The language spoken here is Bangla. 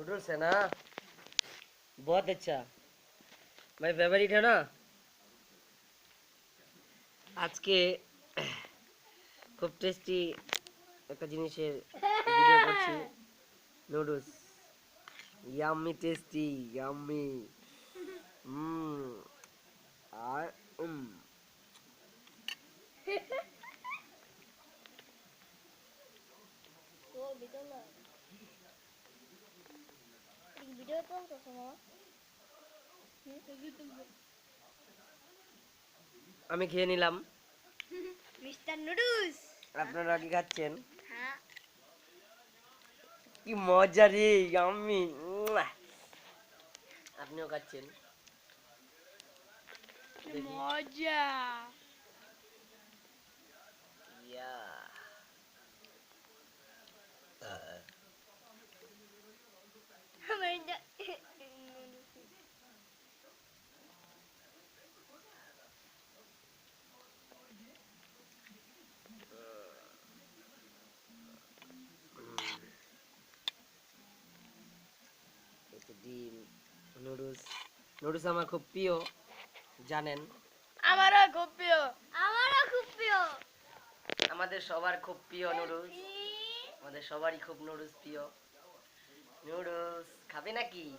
नूडल्स है ना बहुत अच्छा माय फेवरेट है ना আজকে খুব টেস্টি একটা জিনিসের ভিডিও করছি noodles yummy tasty yummy hmm আর উম তো তো শোনো আমি খেয়ে নিলাম। Mister noodles. আপনারা কি খাচ্ছেন? হ্যাঁ। কি মজা রে আমি আপনিও খাচ্ছেন। মজা। ডিম নুডলস। নুডলস আমার খুব প্রিয় জানেন? আমারও খুব প্রিয়। আমারও খুব প্রিয়। আমাদের সবার খুব প্রিয় নুডলস। আমাদের সবারই খুব নুডলস প্রিয়। নুডলস খাবে নাকি?